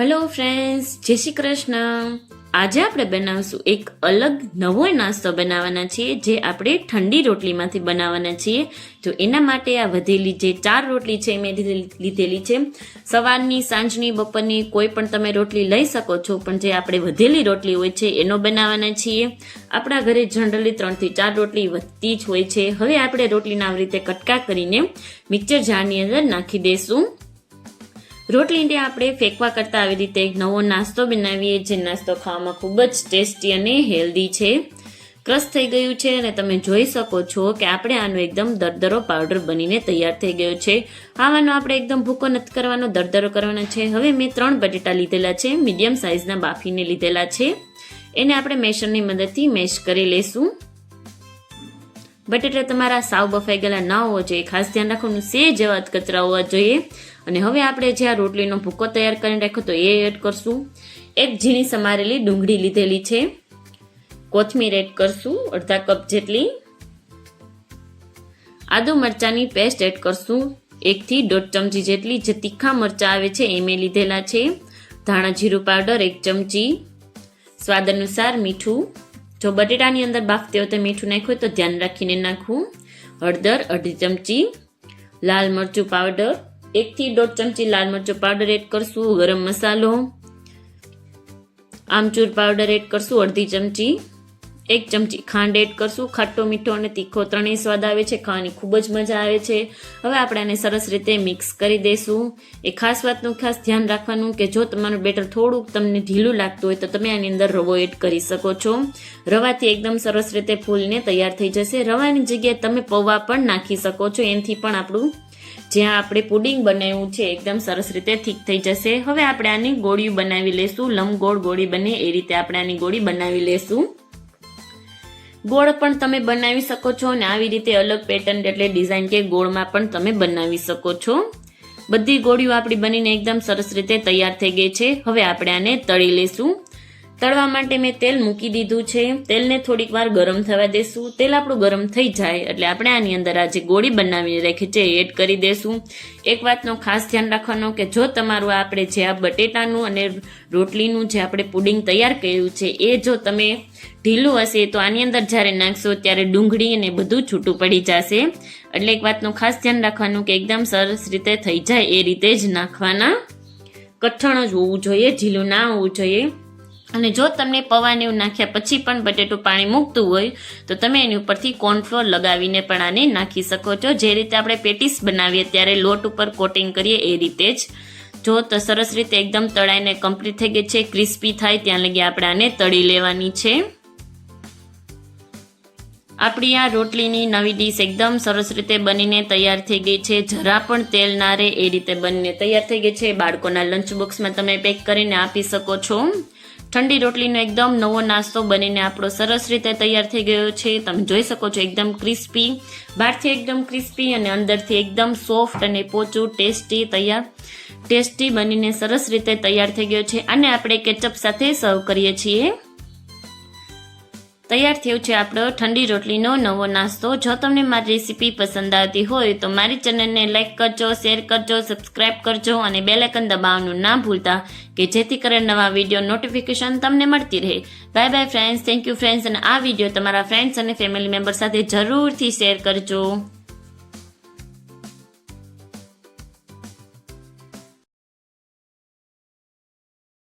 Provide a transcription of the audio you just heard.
Hello friends જય શ્રી કૃષ્ણ. આજે આપણે બનાવશું એક અલગ નવો નાસ્તો બનાવવાના છીએ, જે આપણે ઠંડી રોટલીમાંથી બનાવવાના છીએ. તો એના માટે આ વધેલી જે ચાર રોટલી છે, મેં લીધેલી- છે. સવારની, સાંજની, બપોરની કોઈ પણ તમે રોટલી લઈ શકો છો, પણ જે આપણે વધેલી રોટલી હોય છે, એનો બનાવવાના છીએ. આપણા ઘરે જનરલી ત્રણથી ચાર રોટલી વધતી જ હોય છે. હવે આપણે રોટલીના આવી રીતે કટકા કરીને મિક્સર જારની અંદર નાખી દઈશું રોટલીને આપણે ફેંકવા કરતાં આવી રીતે એક નવો નાસ્તો બનાવીએ, જે નાસ્તો ખાવામાં ખૂબ જ ટેસ્ટી અને હેલ્ધી છે. ક્રશ થઈ ગયું છે અને તમે જોઈ શકો છો કે આપણે આનો એકદમ દરદરો પાવડર બનીને તૈયાર થઈ ગયો છે. આવાનો આપણે એકદમ ભૂકો નથી કરવાનો, દરદરો કરવાનો છે. હવે મેં ત્રણ બટેટા લીધેલા છે, મીડિયમ સાઇઝના બાફીને લીધેલા છે. એને આપણે મેશરની મદદથી મેશ કરી લેશું. બટેટા તમારા સાવ બફાઈ ગયેલા ના હોવા જોઈએ. ખાસ ધ્યાન રાખવાનું સે જેવા કચરા હોવા જોઈએ. અને હવે આપણે જે આ રોટલીનો ભૂકો તૈયાર કરીને રાખ્યો તો એ એડ કરશું. એક ઝીણી સમારેલી ડુંગળી લીધેલી છે. કોથમીર એડ કરશું, અડધા કપ જેટલી. આદુ મરચાંની પેસ્ટ એડ કરશું, એકથી દોઢ ચમચી જેટલી. જે તીખા મરચાં આવે છે એ મેં લીધેલા છે. ધાણા જીરું પાવડર એક ચમચી. સ્વાદ અનુસાર મીઠું. જો બટેટાની અંદર બાફતી વખતે મીઠું નાખ્યું તો ધ્યાન રાખીને નાખવું. હળદર, અઢી ચમચી. લાલ મરચું પાવડર. એકથી દોઢ ચમચી લાલ મરચું પાવડર એડ કરશું, ગરમ મસાલો. આમચૂર પાવડર એડ કરશું, અડધી ચમચી. એક ચમચી ખાંડ એડ કરશું. ખાટો, મીઠો અને તીખો ત્રણેય સ્વાદ આવે છે, ખાવાની ખૂબ જ મજા આવે છે. હવે આપણે આને સરસ રીતે મિક્સ કરી દઈશું એ ખાસ વાતનું ખાસ ધ્યાન રાખવાનું કે જો તમારું બેટર થોડુંક તમને ઢીલું લાગતું હોય તો તમે આની અંદર રવો એડ કરી શકો છો. રવાથી એકદમ સરસ રીતે ફૂલને તૈયાર થઈ જશે. રવાની જગ્યાએ તમે પૌવા પણ નાખી શકો છો. એનાથી પણ આપણું જ્યાં આપણે પુડિંગ બનાવ્યું છે, એકદમ સરસ રીતે ઠીક થઈ જશે. હવે આપણે આની ગોળીઓ બનાવી લેશું. લંબગોળ ગોળી બને એ રીતે આપણે આની ગોળી બનાવી લેશું. ગોળ પણ તમે બનાવી શકો છો અને આવી રીતે અલગ પેટર્ન એટલે ડિઝાઇન કે ગોળમાં પણ તમે બનાવી શકો છો. બધી ગોળીઓ આપણી બનીને એકદમ સરસ રીતે તૈયાર થઈ ગઈ છે. હવે આપણે આને તળી લેશું. તળવા માટે મેં તેલ મૂકી દીધું છે. તેલને થોડીક વાર ગરમ થવા દેશું. તેલ આપણું ગરમ થઈ જાય એટલે આપણે આની અંદર આ જે ગોળી બનાવીને રાખી છે એડ કરી દેશું. એક વાતનો ખાસ ધ્યાન રાખવાનું કે જો તમારું આપણે જે આ બટેટાનું અને રોટલીનું જે આપણે પુડિંગ તૈયાર કર્યું છે, એ જો તમે ઢીલું હશે તો આની અંદર જ્યારે નાખશો ત્યારે ડુંગળી અને બધું છૂટું પડી જશે. એટલે એક વાતનું ખાસ ધ્યાન રાખવાનું કે એકદમ સરસ રીતે થઈ જાય એ રીતે જ નાખવાના. કઠણ જ હોવું જોઈએ, ઢીલું ના હોવું જોઈએ. અને જો તમને પવાને નાખ્યા પછી પણ બટેટું પાણી મૂકતું હોય, તો તમે એની ઉપરથી કોર્નફ્લોર લગાવીને પણ આને નાખી શકો છો. જે રીતે આપણે પેટીસ બનાવીએ ત્યારે લોટ ઉપર કોટિંગ કરીએ એ રીતે જ. જો તો સરસ રીતે એકદમ તળાઈને કમ્પ્લીટ થઈ ગઈ છે ક્રિસ્પી થાય ત્યાં લગી આપણે આને તળી લેવાની છે. આપણી આ રોટલીની નવી ડીશ એકદમ સરસ રીતે બનીને તૈયાર થઈ ગઈ છે. જરા પણ તેલ ના રહે એ રીતે બનીને તૈયાર થઈ ગઈ છે. બાળકોના લંચ બોક્સમાં તમે પેક કરીને આપી શકો છો. ઠંડી રોટલીનો એકદમ નવો નાસ્તો બનીને આપણો સરસ રીતે તૈયાર થઈ ગયો છે. તમે જોઈ શકો છો એકદમ ક્રિસ્પી, બહારથી એકદમ ક્રિસ્પી અને અંદરથી એકદમ સોફ્ટ અને પોચું, ટેસ્ટી, તૈયાર, ટેસ્ટી બનીને સરસ રીતે તૈયાર થઈ ગયો છે. અને આપણે કેચઅપ સાથે સર્વ કરીએ છીએ. તૈયાર થયો છે આપણો ઠંડી રોટલીનો નવો નાસ્તો. જો તમને મારી રેસીપી પસંદ આવતી હોય તો મારી ચેનલને લાઇક કરજો, શેર કરજો, સબસ્ક્રાઇબ કરજો અને બેલેકન દબાવવાનું ના ભૂલતા કે જેથી કરીને નવા વીડિયો નોટિફિકેશન તમને મળતી રહે. Bye bye friends thank you friends અને આ વીડિયો તમારા ફ્રેન્ડ્સ અને ફેમિલી મેમ્બર સાથે જરૂરથી શેર કરજો.